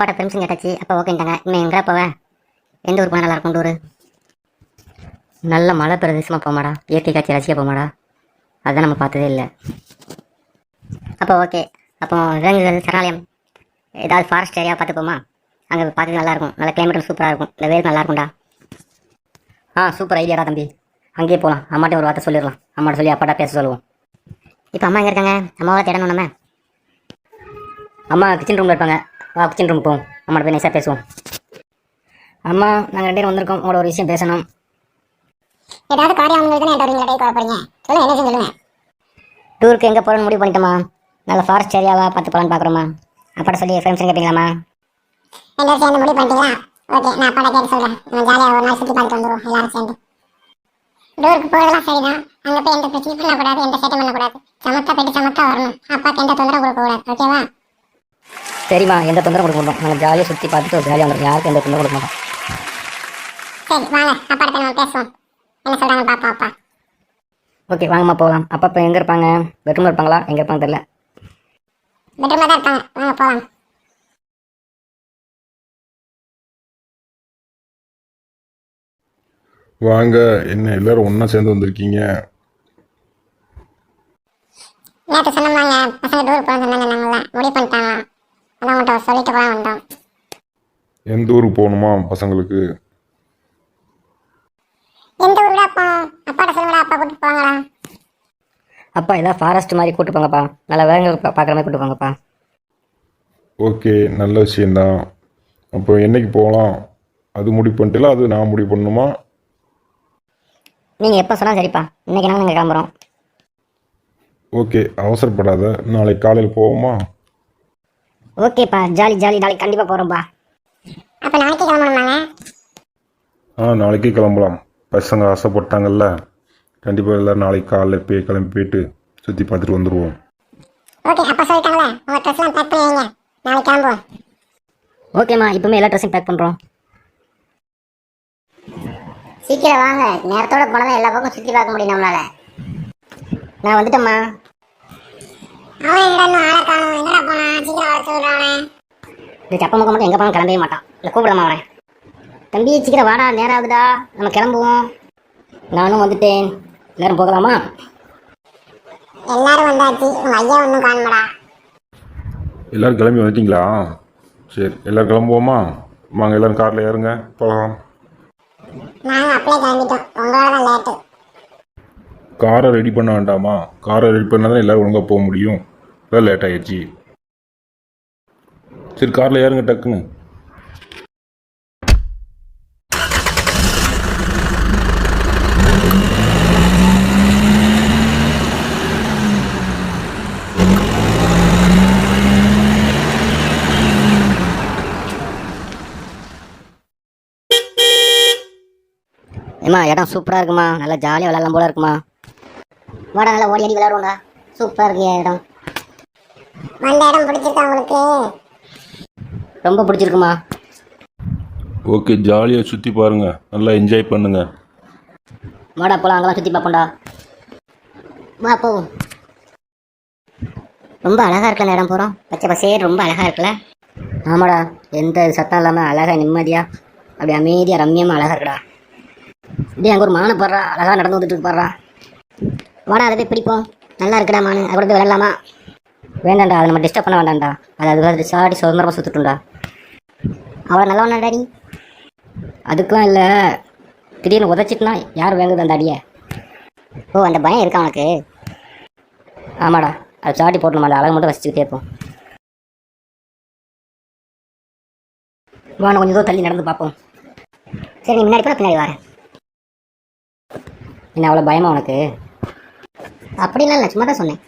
அப்பாட்ட பெர்மிஷன் கேட்டாச்சு அப்போ ஓகேட்டாங்க இன்னும் எங்கே போவேன் எந்த ஊர் போனால் நல்லா இருக்கும் நல்ல மலை பிரதேசமாக போமாடா. இயற்கை காட்சி ரசிக்க போமாடா. அதான் நம்ம பார்த்ததே இல்லை. அப்போ ஓகே அப்போ விலங்குகள் சரணாலயம் ஏதாவது ஃபாரஸ்ட் ஏரியா பார்த்து போமா? அங்கே பார்த்து நல்லாயிருக்கும். நல்ல கிளைமேட்டும் சூப்பராக இருக்கும். இந்த வேல் நல்லா இருக்கும்டா ஆ சூப்பர் ஐடியாடா தம்பி. அங்கேயே போகலாம் அம்மாட்ட ஒரு வார்த்தை சொல்லிடலாம். அம்மாட்ட சொல்லி அப்பாட்ட பேச சொல்லுவோம். இப்போ அம்மா எங்கே இருக்காங்க? அம்மாவை தேடணும் நம்ம அம்மா கிச்சன் ரூமில் இருப்பாங்க. வா கிச்சன் ரூம் போவோம் அம்மாட்ட போய் நைஸாக பேசுவோம். அம்மா நாங்கள் ரெண்டு பேரும் வந்திருக்கோம். உங்களோட ஒரு விஷயம் பேசணும். ஏதாவது காரியம் அவங்களுக்கு தானே என்கிட்ட வரீங்களா டேய் போறீங்க? சொல்லுங்க என்ன சொல்லுங்க. டூருக்கு எங்கே போகணும்னு முடிவு பண்ணிட்டோமா? நல்ல ஃபாரஸ்ட் ஏரியாவா பார்த்து போகலான்னு பார்க்குறோமா? அப்பாட்ட சொல்லி ஃப்ரெண்ட்ஸ் கேட்பீங்களாம்மா எல்லாரும் சேர்ந்து முடிவு பண்ணிட்டீங்களா? ஓகே நான் அப்பாட்ட கேட்டு சொல்றேன். நம்ம ஜாலியாக ஒரு நாள் சுற்றி பார்த்துட்டு வந்துடுவோம் எல்லாரும் சேர்ந்து. டூருக்கு போகிறதெல்லாம் சரிதான். அங்கே போய் எந்த பிரச்சனையும் பண்ணக்கூடாது எந்த சேட்டும் பண்ணக்கூடாது. சமத்தா போயிட்டு சமத்தா வரணும். அப்பாக்கு எந்த தொந்தரவு கொடுக்கக்கூடாது ஓகேவா சரிம்மா எந்த தொந்தரவு கொடுக்க மாட்டோம். நாங்கள் ஜாலியாக சுற்றி பார்த்துட்டு ஜாலியாக வந்துடும் யாருக்கும் எந்த தொந்தரவு கொடுக்க மாட்டோம். சரி வாங்க. போய் நம்ம பேசுவோம். என்ன சொல்கிறாங்க பாப்பா அப்பா. ஓகே வாங்கம்மா போகலாம் அப்பா இப்போ எங்கே இருப்பாங்க? பெட்ரூமில் இருப்பாங்களா? எங்கே இருப்பாங்க தெரியல. பெட்ரூமில் தான் இருப்பாங்க வாங்க போகலாம் வாங்க. என்ன எல்லாரும் ஒன்றா சேர்ந்து வந்திருக்கீங்க? நேற்று சொன்னோம்னாங்க பசங்க டூர் போகணும்னு சொன்னாங்க நாங்கள முடிவு பண்ணிட்டாங்க அதான் சொல்லிட்டு வந்தோம். எந்த ஊருக்கு போகணுமா பசங்களுக்கு? எந்த ஊருடா அப்பா? அப்பாட்ட சொல்லுங்கடா அப்பா கூட்டிட்டு போவாங்களா அப்பா ஏதாவது ஃபாரஸ்ட் மாதிரி கூட்டு போங்கப்பா. நல்ல வேங்க பார்க்குற மாதிரி கூட்டு போங்கப்பா. ஓகே நல்ல விஷயந்தான் அப்போ என்னைக்கு போகலாம்? அது முடிவு பண்ணிட்டுல அது நான் முடிவு பண்ணணுமா? நீங்கள் எப்போ சொன்னால் சரிப்பா. இன்றைக்கி நாங்கள் கிளம்புறோம். ஓகே அவசரப்படாத. நாளைக்கு காலையில் போவோமா? ஓகேப்பா ஜாலி ஜாலி நாளைக்கு கண்டிப்பாக போகிறோம்ப்பா அப்போ நாளைக்கு கிளம்பணுமாங்க? ஆ நாளைக்கே கிளம்பலாம். பசங்க ஆசைப்பட்டாங்கல்ல. கண்டிப்பாக எல்லோரும் நாளைக்கு காலையில் போய் கிளம்பி போயிட்டு சுற்றி பார்த்துட்டு வந்துடுவோம் ஓகே அப்பா சொல்லிட்டாங்களே உங்கள் ட்ரெஸ்லாம் பேக் பண்ணி வைங்க. நாளைக்கு கிளம்புவோம். ஓகேம்மா இப்போமே எல்லா ட்ரெஸ்ஸையும் பேக் பண்ணுறோம் சீக்கிரம் வாங்க. நேரத்தோட போனதான் எல்லா பக்கம் சுற்றி பார்க்க முடியும் நம்மளால. நான் வந்துட்டேம்மா. அவன் என்னடா இன்னும் ஆளை காணும் எங்கடா போனா சீக்கிரம் வர சொல்றானே இந்த சப்ப முகம் மட்டும் எங்கே போனாலும் கிளம்பவே மாட்டான் இல்லை கூப்பிடாம அவனை தம்பி சீக்கிரம் வாடா நேரம் ஆகுதா நம்ம கிளம்புவோம் நானும் வந்துட்டேன். எல்லாரும் போகலாமா? எல்லாரும் வந்தாச்சு. உங்க ஐயா ஒன்றும் காணுமடா எல்லோரும் கிளம்பி வந்துட்டீங்களா? சரி எல்லோரும் கிளம்புவோமா? வாங்க எல்லோரும் காரில் ஏறுங்க. போகலாம் நாங்கள் அப்படியே கிளம்பிட்டோம். உங்களோட லேட்டு காரை ரெடி பண்ண வேண்டாமா? காரை ரெடி பண்ணால் தான் எல்லோரும் ஒழுங்காக போக முடியும். அதான் லேட் ஆயிடுச்சு. சரி காரில் ஏறுங்க டக்குன்னு. ஏம்மா இடம் சூப்பராக இருக்குமா? நல்லா ஜாலியாக விளாட்லாம் போல இருக்குமா? வாடா நல்லா ஓடி அடி விளையாடுவோம்டா. சூப்பராக இருக்கு இடம். வந்த இடம் பிடிச்சிருக்கா உங்களுக்கு? ரொம்ப பிடிச்சிருக்குமா? ஓகே ஜாலியாக சுற்றி பாருங்கள் நல்லா என்ஜாய் பண்ணுங்கள் வாடா போலாம் அங்கெல்லாம் சுற்றி பார்ப்போம்டா. வா போவோம் ரொம்ப அழகாக இருக்குல்ல இடம் போகிறோம் பச்சை பசேர் ரொம்ப அழகாக இருக்குல்ல. ஆமாடா எந்த சத்தம் இல்லாமல் அழகாக நிம்மதியாக அப்படி அமைதியாக ரம்மியமாக அழகாக இருக்குடா. இப்படி அங்கே ஒரு மானை பாடுறா. அழகாக நடந்து வந்துட்டு இருக்கு பாடுறா. வாடா அதை போய் பிடிப்போம். நல்லா இருக்குடா மானு. அது கூட விளையாடலாமா? வேண்டாம்டா அதை நம்ம டிஸ்டர்ப் பண்ண வேண்டாம்டா. அது அது சாடி சுதந்திரமாக சுற்றுட்டும்டா நல்லா நல்லவனா நீ அதுக்கெலாம் இல்லை. திடீர்னு உதச்சிட்டுனா யார் வேங்குது அந்த அடியை? ஓ அந்த பயம் இருக்கா உனக்கு? ஆமாடா அது சாட்டி போட்டணும் அந்த அழகு மட்டும் வசிச்சுக்கிட்டே இருப்போம். வாங்க கொஞ்சம் தூரம் தள்ளி நடந்து பார்ப்போம். சரி நீ முன்னாடி போய் பின்னாடி வரேன். என்ன அவ்வளோ பயமா உனக்கு? அப்படிலாம் இல்லை சும்மா தான் சொன்னேன்.